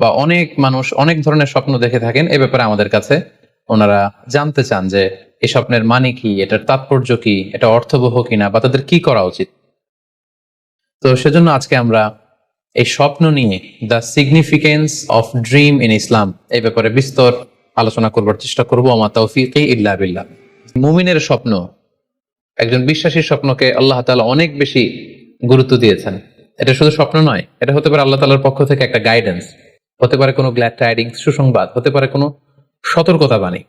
বা অনেক মানুষ অনেক ধরনের স্বপ্ন দেখে থাকেন এ ব্যাপারে আমাদের কাছে। ওনারা জানতে চান যে এই স্বপ্নের মানে কি, এটার তাৎপর্য কি, এটা অর্থবহ কিনা বা তাদের কি করা উচিত। তো সেজন্য আজকে আমরা এই স্বপ্ন নিয়ে the significance of dream in Islam এই ব্যাপারে বিস্তর আলোচনা করবার চেষ্টা করব। আমার তৌফিক ইল্লা বিল্লাহ। মুমিনের স্বপ্ন, একজন বিশ্বাসীর স্বপ্নকে আল্লাহ তাআলা অনেক বেশি গুরুত্ব দিয়েছেন। এটা শুধু স্বপ্ন নয়, এটা হতে পারে আল্লাহ তাআলার পক্ষ থেকে একটা গাইডেন্স হতে পারে কোনো গ্ল্যাড টাইডিং সুসংবাদ, হতে পারে কোনো সতর্কতা বাণী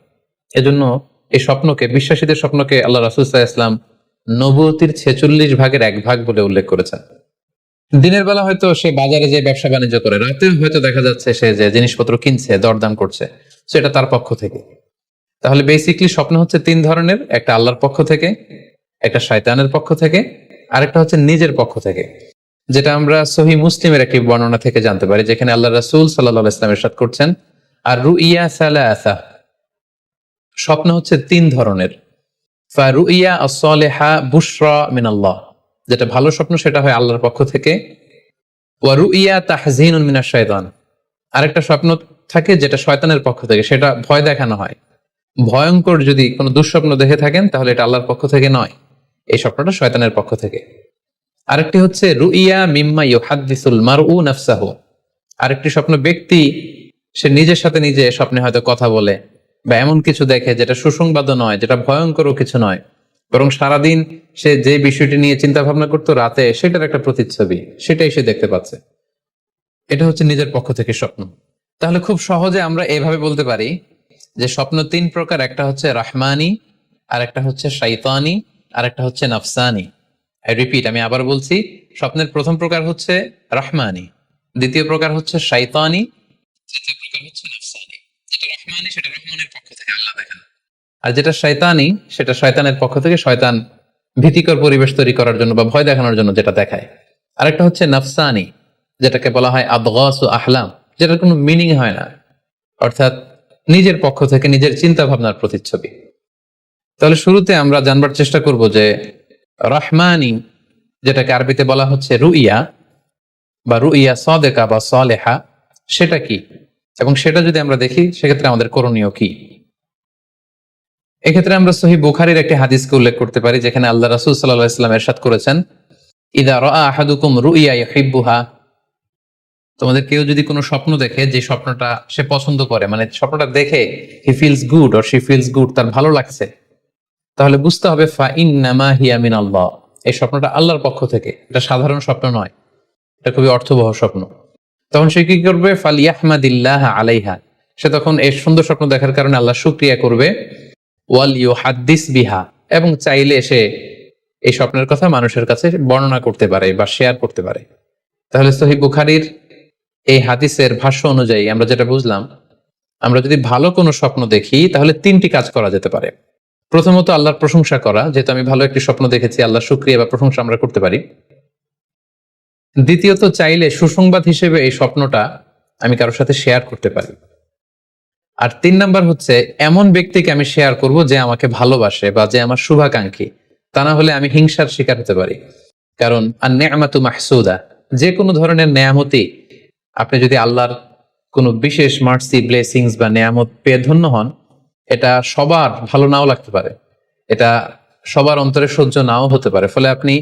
এজন্য এই স্বপ্নকে, বিশ্বাসীদের স্বপ্নকে আল্লাহ রাসুল ইসলাম নবতির ছেচল্লিশ ভাগের এক ভাগ বলে উল্লেখ করেছেন। দিনের বেলা হয়তো সে বাজারে যে ব্যবসা বাণিজ্য করে, রাতে হয়তো দেখা যাচ্ছে সে যে জিনিসপত্র কিনছে, দরদাম করছে, সেটা তার পক্ষ থেকে। তাহলে বেসিকলি স্বপ্ন হচ্ছে তিন ধরনের, একটা আল্লাহর পক্ষ থেকে, একটা শয়তানের পক্ষ থেকে, আরেকটা হচ্ছে নিজের পক্ষ থেকে। যেটা আমরা সহি মুসলিমের একটি বর্ণনা থেকে জানতে পারি, যেখানে আল্লাহ রাসূল সাল্লাহ ইসলামের সাথ করছেন, আর রুইয়া সালাসা স্বপ্ন হচ্ছে তিন ধরনের। ফারুইয়া আসলেহা বুশরা মিনাল্লাহ, যেটা ভালো স্বপ্ন সেটা হয় আল্লাহর পক্ষ থেকে। ওয়ারুইয়া তাহজিন মিনা শয়তান আরেকটা স্বপ্ন থাকে যেটা শয়তানের পক্ষ থেকে, সেটা ভয় দেখানো হয়। ভয়ঙ্কর যদি কোনো দুঃস্বপ্ন দেখে থাকেন, তাহলে এটা আল্লাহর পক্ষ থেকে নয়, এই স্বপ্নটা শয়তানের পক্ষ থেকে। আরেকটি হচ্ছে, রুইয়া মিম্মা ইউহাদ্দিসুল মারউ নাফসাহু। আরেকটি স্বপ্ন ব্যক্তি, সে নিজের সাথে নিজে স্বপ্নে হয়তো কথা বলে বা এমন কিছু দেখে যেটা সুসংবাদও নয়, যেটা ভয়ঙ্করও কিছু নয়। বরং সারাদিন সে যে বিষয়টি নিয়ে চিন্তা ভাবনা করতো রাতে, সেটার একটা প্রতিচ্ছবি, সেটাই সে দেখতে পাচ্ছে। এটা হচ্ছে নিজের পক্ষ থেকে স্বপ্ন। তাহলে খুব সহজে আমরা এভাবে বলতে পারি যে স্বপ্ন তিন প্রকার, একটা হচ্ছে রাহমানি আর একটা হচ্ছে শাইতানি আর একটা হচ্ছে নাফসানি। রিপিট আমি আবার বলছি, স্বপ্নের প্রথম প্রকার হচ্ছে রাহমানি, দ্বিতীয় প্রকার হচ্ছে শাইতানি, তৃতীয় প্রকার হচ্ছে নাফসানি। যেটা রহমানি, সেটা রহমানের পক্ষ থেকে আল্লাহ দেখান। আর যেটা শয়তানি সেটা শয়তানের পক্ষ থেকে শয়তান ভীতিকর পরিবেশ তৈরি করার জন্য বা ভয় দেখানোর জন্য যেটা দেখায়। আরেকটা হচ্ছে নাফসানি, যেটাকে বলা হয় আবগাস ও আহলাম, যেটার কোনো মিনিং হয় না। অর্থাৎ নিজের পক্ষ থেকে নিজের চিন্তা ভাবনার প্রতিচ্ছবি। তাহলে শুরুতে আমরা জানবার চেষ্টা করব যে রহমানি, যেটাকে আরবিতে বলা হচ্ছে রুইয়া, বা রুইয়া সদেকা বা সলেহা, সেটা কি? এবং সেটা যদি আমরা দেখি, সেক্ষেত্রে আমাদের করণীয় কি? এক্ষেত্রে আমরা সহি বুখারির একটি হাদিসকে উল্লেখ করতে পারি, যেখানে আল্লাহ রাসুল সাল্লাহ ইসলাম এরশাদ করেছেন, ইদা রা আহাদুকুম রুইয়া ইহিব্বুহা তোমাদের কেউ যদি কোনো স্বপ্ন দেখে, যে স্বপ্নটা সে পছন্দ করে মানে স্বপ্নটা দেখে he feels good or she feels good তার ভালো লাগছে তাহলে বুঝতে হবে ফা আল্লাহ এই স্বপ্নটা আল্লাহর পক্ষ থেকে। এটা সাধারণ স্বপ্ন নয়। এটা খুবই অর্থবহ স্বপ্ন। তখন সে কি করবে? ফালিয়াহমাদিল্লাহ আলাইহা। সে তখন এই সুন্দর স্বপ্ন দেখার কারণে আল্লাহ শুক্রিয়া করবে। ওয়াল ইউ হাদ্দিস বিহা। এবং চাইলে সে এই স্বপ্নের কথা মানুষের কাছে বর্ণনা করতে পারে বা শেয়ার করতে পারে। তাহলে সহি বুখারির এই হাদিসের ভাষ্য অনুযায়ী আমরা যেটা বুঝলাম, আমরা যদি ভালো কোনো স্বপ্ন দেখি, তাহলে তিনটি কাজ করা যেতে পারে। প্রথমত আল্লাহর প্রশংসা করা, যেহেতু আমি ভালো একটি স্বপ্ন দেখেছি আল্লাহ শুক্রিয়া বা প্রশংসা আমরা করতে পারি। দ্বিতীয়ত, চাইলে সুসংবাদ হিসেবে এই স্বপ্নটা আমি কারোর সাথে শেয়ার করতে পারি। আর তিন নাম্বার হচ্ছে, এমন ব্যক্তিকে আমি শেয়ার করব যে আমাকে ভালোবাসে বা যে আমার শুভাকাঙ্ক্ষী। তা না হলে আমি হিংসার শিকার হতে পারি। কারণ আর নেয়ামাতু মাহসুদা, যে কোনো ধরনের নেয়ামতি আপনি যদি আল্লাহর কোনো বিশেষ মার্সি ব্লেসিংস বা নেয়ামত পেয়ে ধন্য হন এটা সবার ভালো নাও লাগতে পারে। এটা সবার অন্তরে সহ্য নাও হতে পারে, ফলে আপনি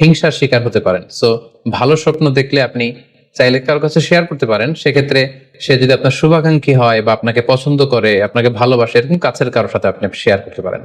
হিংসার শিকার হতে পারেন। সো ভালো স্বপ্ন দেখলে আপনি চাইলে কারোর কাছে শেয়ার করতে পারেন। সেক্ষেত্রে সে যদি আপনার শুভাকাঙ্ক্ষী হয় বা আপনাকে পছন্দ করে, আপনাকে ভালোবাসে, এরকম কাছের কারোর সাথে আপনি শেয়ার করতে পারেন।